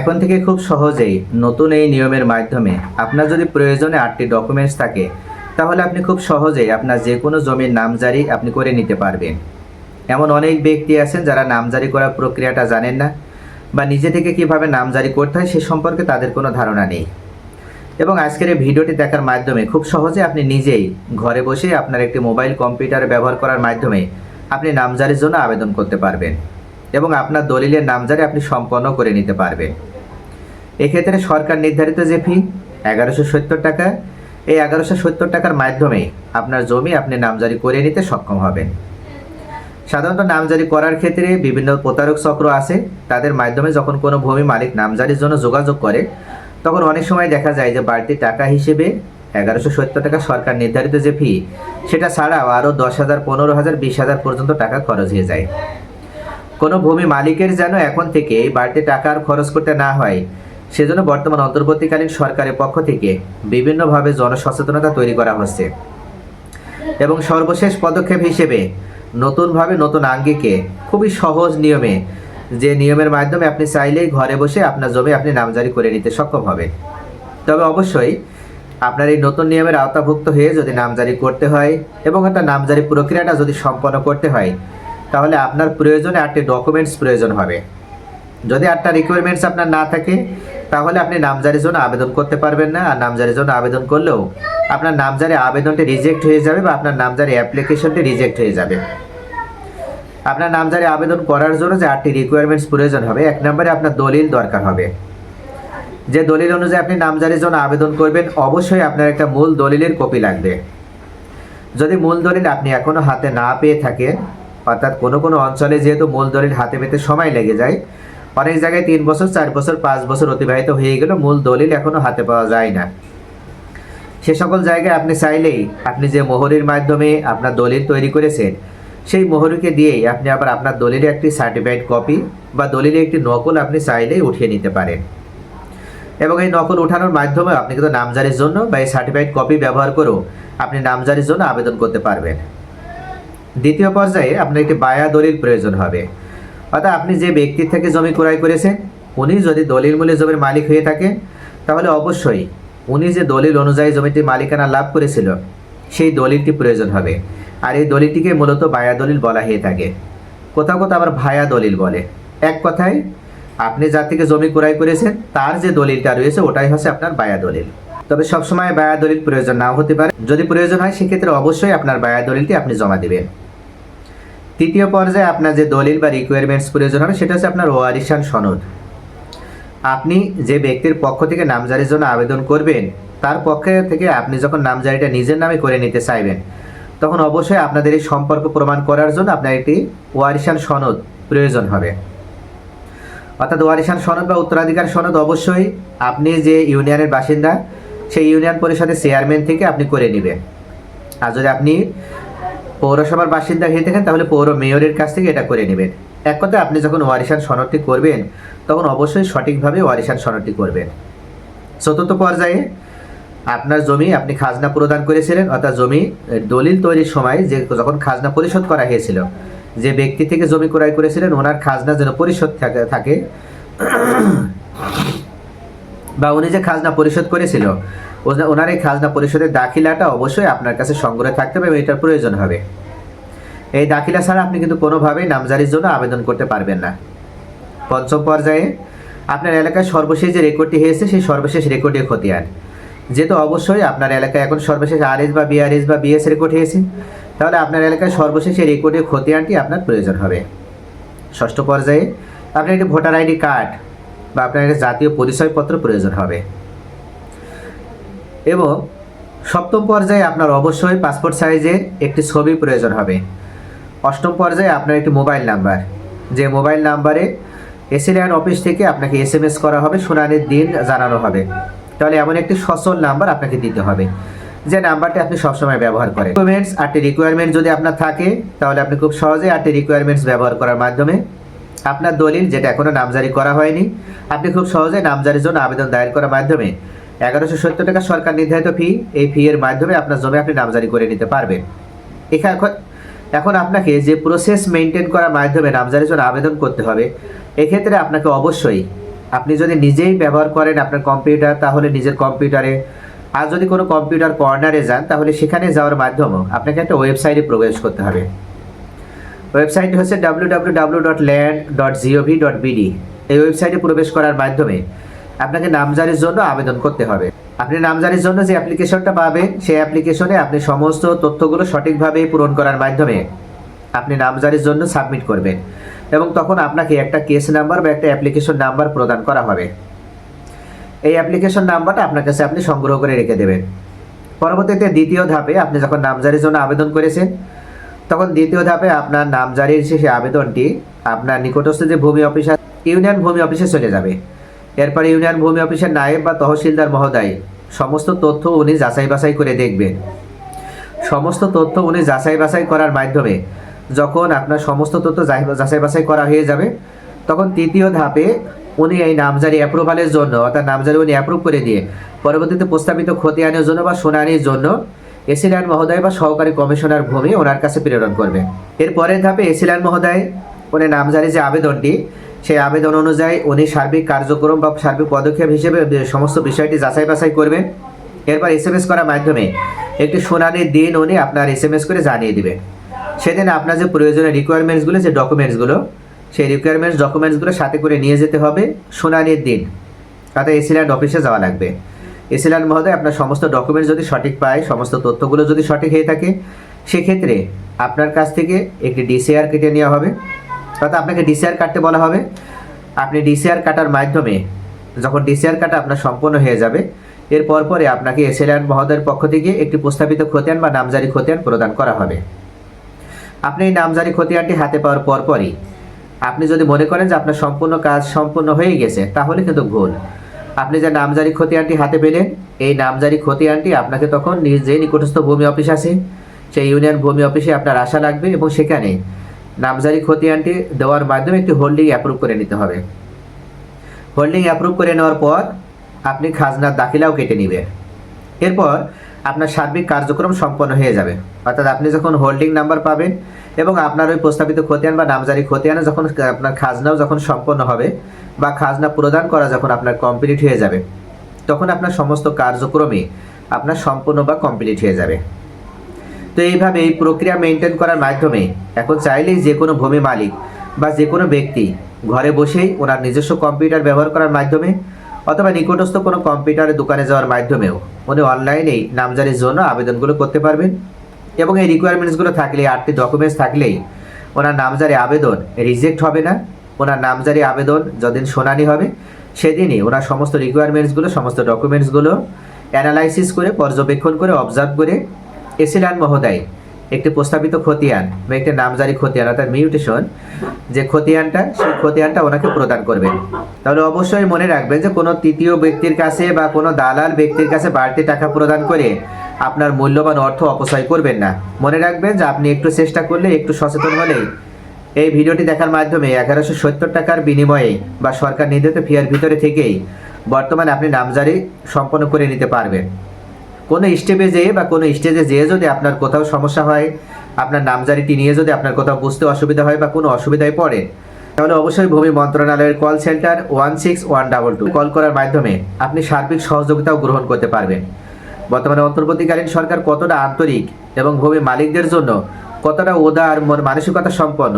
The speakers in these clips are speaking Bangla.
এখন থেকে খুব সহজেই নতুন এই নিয়মের মাধ্যমে আপনার যদি প্রয়োজনে আটটি ডকুমেন্টস থাকে, তাহলে আপনি খুব সহজেই আপনার যে কোনো জমির নামজারি আপনি করে নিতে পারবেন। এমন অনেক ব্যক্তি আছেন যারা নামজারি করার প্রক্রিয়াটা জানেন না বা নিজে থেকে কীভাবে নামজারি করতে হয় সে সম্পর্কে তাদের কোনো ধারণা নেই। এবং আজকের এই ভিডিওটি দেখার মাধ্যমে খুব সহজে আপনি নিজেই ঘরে বসে আপনার একটি মোবাইল কম্পিউটার ব্যবহার করার মাধ্যমে আপনি নামজারির জন্য আবেদন করতে পারবেন। এবং আপনার দলিলের নামজারি আপনি সম্পন্ন করে নিতে পারবেন। এক্ষেত্রে সরকার নির্ধারিত যে ফি, এগারোশো সত্তর টাকা, এই এগারোশো সত্তর টাকার মাধ্যমে আপনার জমি আপনি নামজারি করে নিতে সক্ষম হবেন। সাধারণত নামজারি করার ক্ষেত্রে বিভিন্ন প্রতারক চক্র আছে, তাদের মাধ্যমে যখন কোনো ভূমি মালিক নামজারির জন্য যোগাযোগ করে, তখন অনেক সময় দেখা যায় যে বাড়তি টাকা হিসেবে এগারোশো সত্তর টাকা সরকার নির্ধারিত যে ফি, সেটা ছাড়াও আরও দশ হাজার, পনেরো হাজার, বিশ হাজার পর্যন্ত টাকা খরচ হয়ে যায়। কোনো ভূমি মালিকের যেন এখন থেকে বাড়তি টাকা আর খরচ করতে না হয়, সেজন্য বর্তমান অন্তর্বর্তীকালীন সরকারের পক্ষ থেকে বিভিন্নভাবে জনসচেতনতা তৈরি করা হচ্ছে। এবং সর্বশেষ পদক্ষেপ হিসেবে নতুনভাবে নতুন আঙ্গিকে খুবই সহজ নিয়মে, যে নিয়মের মাধ্যমে আপনি চাইলেই ঘরে বসে আপনার জমি আপনি নামজারি করে নিতে সক্ষম হবেন। তবে অবশ্যই আপনার এই নতুন নিয়মের আওতাভুক্ত হয়ে যদি নামজারি করতে হয় এবং একটা নামজারি প্রক্রিয়াটা যদি সম্পন্ন করতে হয় তাহলে আপনার প্রয়োজনে আটটি ডকুমেন্টস প্রয়োজন হবে। যদি আটটা রিকোয়ারমেন্টস আপনার না থাকে, তাহলে আপনি নামজারির জন্য আবেদন করতে পারবেন না। আর নামজারির জন্য আবেদন করলেও আপনার নামজারি আবেদনটি রিজেক্ট হয়ে যাবে বা আপনার নামজারি অ্যাপ্লিকেশনটি রিজেক্ট হয়ে যাবে। আপনার নামজারি আবেদন করার জন্য যে আটটি রিকোয়ারমেন্টস প্রয়োজন হবে, এক নম্বরে আপনার দলিল দরকার হবে। যে দলিল অনুযায়ী আপনি নামজারির জন্য আবেদন করবেন, অবশ্যই আপনার একটা মূল দলিলের কপি লাগবে। যদি মূল দলিল আপনি এখনও হাতে না পেয়ে থাকেন অর্থাৎ কোনো কোনো অঞ্চলে যেহেতু মূল দলিল হাতে পেতে সময় লেগে যায়, অনেক জায়গায় তিন বছর, চার বছর, পাঁচ বছর অতিবাহিত হয়ে গেল মূল দলিল এখনও হাতে পাওয়া যায় না। সে সকল জায়গায় আপনি চাইলেই আপনি যে মোহরের মাধ্যমে আপনার দলিল তৈরি করেছেন, সেই মোহরকে দিয়েই আপনি আবার আপনার দলিলের একটি সার্টিফাইড কপি বা দলিলের একটি নকল আপনি চাইলেই উঠিয়ে নিতে পারেন। এবং এই নকল উঠানোর মাধ্যমে আপনি কিন্তু নামজারির জন্য বা এই সার্টিফাইড কপি ব্যবহার করেও আপনি নামজারির জন্য আবেদন করতে পারবেন। দ্বিতীয় পর্যায়ে আপনার একটি বায়া দলিল প্রয়োজন হবে। অর্থাৎ আপনি যে ব্যক্তির থেকে জমি ক্রয় করেছেন, উনি যদি দলিল মূল্যে জমির মালিক হয়ে থাকেন তাহলে অবশ্যই উনি যে দলিল অনুযায়ী জমিটি মালিকানা লাভ করেছিল, সেই দলিলটি প্রয়োজন হবে। আর এই দলিলটিকে মূলত বায়া দলিল বলা হয়ে থাকে। কোথাও কোথাও আবার ভায়া দলিল বলে। এক কথায়, আপনি যার থেকে জমি ক্রয় করেছেন, তার যে দলিলটা রয়েছে, ওটাই হচ্ছে আপনার বায়া দলিল। তবে সবসময় বায়া দলিল প্রয়োজন নাও হতে পারে। যদি প্রয়োজন হয়, সেক্ষেত্রে অবশ্যই আপনার বায়া দলিলটি আপনি জমা দেবেন। তৃতীয় পর্যায়ে আপনার যে দলিল বা রিকোয়ারমেন্টস প্রয়োজন হবে, সেটা হচ্ছে আপনার ওয়ারিশান সনদ। আপনি যে ব্যক্তির পক্ষ থেকে নামজারির জন্য আবেদন করবেন, তার পক্ষে থেকে আপনি যখন নামজারিটা নিজের নামে করে নিতে চাইবেন, তখন অবশ্যই আপনাদের এই সম্পর্ক প্রমাণ করার জন্য আপনার একটি ওয়ারিশান সনদ প্রয়োজন হবে। অর্থাৎ ওয়ারিশান সনদ বা উত্তরাধিকার সনদ অবশ্যই আপনি যে ইউনিয়নের বাসিন্দা, সেই ইউনিয়ন পরিষদের চেয়ারম্যান থেকে আপনি করে নেবেন। আর যদি আপনি পৌরসভার বাসিন্দা হয়ে থাকেন, তাহলে পৌর মেয়রের কাছ থেকে এটা করে নেবেন। এক কথায় আপনি যখন ওয়ারিশান সনদটি করবেন, তখন অবশ্যই সঠিকভাবে ওয়ারিশান সনদটি করবেন। চতুর্থ পর্যায়ে আপনার জমি আপনি খাজনা প্রদান করেছিলেন, অর্থাৎ জমি দলিল তৈরির সময় যে যখন খাজনা পরিশোধ করা হয়েছিল, যে ব্যক্তি থেকে জমি ক্রয় করেছিলেন, ওনার খাজনা যেন পরিশোধ থাকে বা উনি যে খাজনা পরিশোধ করেছিল, ওনা- ওনার এই খাজনা পরিশোধের দাখিলাটা অবশ্যই আপনার কাছে সংগ্রহে থাকতে হবে এবং এটার প্রয়োজন হবে। এই দাখিলা ছাড়া আপনি কিন্তু কোনোভাবেই নামজারির জন্য আবেদন করতে পারবেন না। পঞ্চম পর্যায়ে, আপনার এলাকায় সর্বশেষ যে রেকর্ডটি হয়েছে, সেই সর্বশেষ রেকর্ডের খতিয়ান। যেহেতু অবশ্যই আপনার এলাকায় এখন সর্বশেষ আরএস বা বিআরএস বা বিএস রেকর্ড হয়েছে, তাহলে আপনার এলাকায় সর্বশেষ এই রেকর্ডের খতিয়ানটি আপনার প্রয়োজন হবে। ষষ্ঠ পর্যায়ে, আপনার একটি ভোটার আইডি কার্ড। বা আপনার একটা জাতীয় পরিচয়পত্র প্রয়োজন হবে। এবং সপ্তম পর্যায়ে আপনার অবশ্যই পাসপোর্ট সাইজের একটি ছবি প্রয়োজন হবে। অষ্টম পর্যায়ে আপনার একটি মোবাইল নাম্বার। যে মোবাইল নাম্বারে এসিলিয়ান অফিস থেকে আপনাকে এস এম এস করা হবে, শুনানির দিন জানানো হবে। তাহলে এমন একটি সচল নাম্বার আপনাকে দিতে হবে। যে নাম্বারটি আপনি সবসময় ব্যবহার করেন। ডকুমেন্টস আটটি রিকোয়ারমেন্ট যদি আপনার থাকে, তাহলে আপনি খুব সহজেই আটটি রিকোয়ারমেন্টস ব্যবহার করার মাধ্যমে আপনার দলিল, যেটা এখনও নামজারি করা হয়নি, আপনি খুব সহজেই নামজারির জন্য আবেদন দায়ের করার মাধ্যমে এগারোশো সত্তর টাকা সরকার নির্ধারিত ফি এই ফি এর মাধ্যমে আপনার জমি আপনি নামজারি করে নিতে পারবেন। এখানে এখন এখন আপনাকে যে প্রসেস মেনটেন করার মাধ্যমে নামজারির জন্য আবেদন করতে হবে, এক্ষেত্রে আপনাকে অবশ্যই আপনি যদি নিজেই ব্যবহার করেন আপনার কম্পিউটার তাহলে নিজের কম্পিউটারে আর যদি কোনো কম্পিউটার কর্নারে যান, তাহলে সেখানে যাওয়ার মাধ্যমেও আপনাকে একটা ওয়েবসাইটে প্রবেশ করতে হবে। ওয়েবসাইট হচ্ছে W dot land dot dot এই ওয়েবসাইটে প্রবেশ করার মাধ্যমে আপনাকে নামজারির জন্য আবেদন করতে হবে। আপনি নামজারির জন্য যে অ্যাপ্লিকেশনটা পাবেন, সেই অ্যাপ্লিকেশনে আপনি সমস্ত তথ্যগুলো সঠিকভাবে পূরণ করার মাধ্যমে আপনি নামজারির জন্য সাবমিট করবেন এবং তখন আপনাকে একটা কেস নাম্বার বা একটা অ্যাপ্লিকেশন নাম্বার প্রদান করা হবে। এই অ্যাপ্লিকেশন নাম্বারটা আপনার কাছে আপনি সংগ্রহ করে রেখে দেবেন। পরবর্তীতে দ্বিতীয় ধাপে আপনি যখন নামজারির জন্য আবেদন করেছেন তখন দ্বিতীয় ধাপে আপনার নামজারির সেই আবেদনটি আপনার নিকটস্থ যে ভূমি অফিস ইউনিয়ন ভূমি অফিসে চলে যাবে। এরপর ইউনিয়ন ভূমি অফিসের নায়েব বা তহসিলদার মহোদয়, সমস্ত তথ্য উনি যাচাই বাছাই করে দেখবেন। সমস্ত তথ্য উনি যাচাই বাছাই করার মাধ্যমে যখন আপনার সমস্ত তথ্য যাচাই বাছাই করা হয়ে যাবে, তখন তৃতীয় ধাপে উনি এই নামজারি অ্যাপ্রুভালের জন্য, অর্থাৎ নামজারি উনি অ্যাপ্রুভ করে দিয়ে পরবর্তীতে প্রস্তাবিত খতিয়ানের জন্য বা শুনানির জন্য এসিল্যান্ড মহোদয় বা সহকারী কমিশনার ভূমি ওনার কাছে প্রেরণ করবে। এর পরের ধাপে এসিল্যান্ড মহোদয়, উনি নামজারি যে আবেদনটি, সেই আবেদন অনুযায়ী উনি সার্বিক কার্যক্রম বা সার্বিক পদক্ষেপ হিসেবে সমস্ত বিষয়টি যাচাই বাছাই করবেন। এরপর এস এম এস করার মাধ্যমে একটি শুনানির দিন উনি আপনার এস এম এস করে জানিয়ে দিবেন সেদিন আপনার যে প্রয়োজনীয় রিকোয়ারমেন্টসগুলো যে ডকুমেন্টসগুলো সেই রিকোয়ারমেন্টস ডকুমেন্টসগুলো সাথে করে নিয়ে যেতে হবে। শুনানির দিন, তাতে এসিল্যান্ড অফিসে যাওয়া লাগবে। এসিল্যান্ড মহোদয়, আপনার সমস্ত ডকুমেন্টস যদি সঠিক পায়, সমস্ত তথ্যগুলো যদি সঠিক হয়ে থাকে, সেক্ষেত্রে আপনার কাছ থেকে একটি ডিসিআর কেটে নেওয়া হবে। অর্থাৎ আপনাকে ডিসিআর কাটতে বলা হবে। আপনি ডিসিআর কাটার মাধ্যমে যখন ডিসিআর কাটা আপনার সম্পন্ন হয়ে যাবে, এর পরপরে আপনাকে এসএলআর মহোদয়ের পক্ষ থেকে একটি প্রস্তাবিত খতিয়ান বা নামজারি খতিয়ান প্রদান করা হবে। আপনি এই নামজারি খতিয়ানটি হাতে পাওয়ার পরপরই আপনি যদি মনে করেন যে আপনার সম্পূর্ণ কাজ সম্পূর্ণ হয়ে গেছে, তাহলে কিন্তু ভুল। আপনি যে নামজারি খতিয়ানটি হাতে পেলেন এই নামজারি খতিয়ানটি আপনাকে তখন নিজ যে নিকটস্থ ভূমি অফিস আছে, সেই ইউনিয়ন ভূমি অফিসে আপনার আশা লাগবে এবং সেখানে নামজারি খতিয়ানটি দেওয়ার মাধ্যমে একটি হোল্ডিং অ্যাপ্রুভ করে নিতে হবে। হোল্ডিং অ্যাপ্রুভ করে নেওয়ার পর আপনি খাজনার দাখিলাও কেটে নেবেন। এরপর আপনার সার্বিক কার্যক্রম সম্পন্ন হয়ে যাবে। অর্থাৎ আপনি যখন হোল্ডিং নাম্বার পাবেন এবং আপনার ওই প্রস্তাবিত খতিয়ান বা নামজারি খতিয়ানে যখন আপনার খাজনাও যখন সম্পন্ন হবে বা খাজনা প্রদান করা যখন আপনার কমপ্লিট হয়ে যাবে, তখন আপনার সমস্ত কার্যক্রমই আপনার সম্পূর্ণ বা কমপ্লিট হয়ে যাবে। তো এইভাবে এই প্রক্রিয়া মেনটেন করার মাধ্যমে এখন চাইলেই যে কোনো ভূমি মালিক বা যে কোনো ব্যক্তি ঘরে বসেই ওনার নিজস্ব কম্পিউটার ব্যবহার করার মাধ্যমে অথবা নিকটস্থ কোনো কম্পিউটারের দোকানে যাওয়ার মাধ্যমেও উনি অনলাইনেই নামজারির জন্য আবেদনগুলো করতে পারবেন এবং এই রিকোয়ারমেন্টসগুলো থাকলে আটটি ডকুমেন্টস থাকলেই ওনার নামজারি আবেদন রিজেক্ট হবে না। ওনার নামজারি আবেদন যদিন শুনানি হবে, সেদিনই ওনার সমস্ত রিকোয়ারমেন্টসগুলো সমস্ত ডকুমেন্টসগুলো অ্যানালাইসিস করে, পর্যবেক্ষণ করে অবজার্ভ করে, এসিলান মহোদয় একটি প্রস্তাবিত খতিয়ান বা একটি নামজারি খতিয়ান, অর্থাৎ মিউটেশন যে খতিয়ানটা, সেই খতিয়ানটা ওনাকে প্রদান করবেন। তাহলে অবশ্যই মনে রাখবেন যে কোনো তৃতীয় ব্যক্তির কাছে বা কোনো দালাল ব্যক্তির কাছে বাড়তি টাকা প্রদান করে আপনার মূল্যবান অর্থ অপচয় করবেন না। মনে রাখবেন যে আপনি একটু চেষ্টা করলে একটু সচেতন হলেই এই ভিডিওটি দেখার মাধ্যমে এগারোশো সত্তর টাকার বিনিময়ে বা সরকার নির্ধারিত ফিয়ার ভিতরে থেকেই বর্তমানে আপনি নামজারি সম্পন্ন করে নিতে পারবেন। কোনো স্টেপে যেয়ে বা কোনো স্টেজে যেয়ে যদি আপনার কোথাও সমস্যা হয়, আপনার নামজারিটি নিয়ে যদি আপনার কোথাও বুঝতে অসুবিধা হয় বা কোনো অসুবিধায় পড়ে, তাহলে অবশ্যই ভূমি মন্ত্রণালয়ের call centre one six one double two call করার মাধ্যমে আপনি সার্বিক সহযোগিতাও গ্রহণ করতে পারবেন। বর্তমানে অন্তর্বর্তীকালীন সরকার কতটা আন্তরিক এবং ভূমি মালিকদের জন্য কতটা উদার মন মানসিকতা সম্পন্ন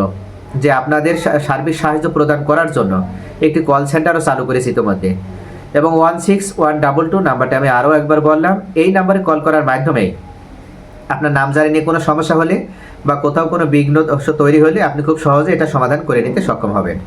যে আপনাদের সার্বিক সাহায্য প্রদান করার জন্য একটি কল সেন্টারও চালু করেছে ইতিমধ্যে। এবং one six one double two নাম্বারটা আমি আরও একবার বললাম। এই নাম্বারে কল করার মাধ্যমে আপনার নাম জানি নিয়ে কোনো সমস্যা হলে বা কোথাও কোনো বিঘ্ন তৈরি হলে আপনি খুব সহজে এটা সমাধান করে নিতে সক্ষম হবেন।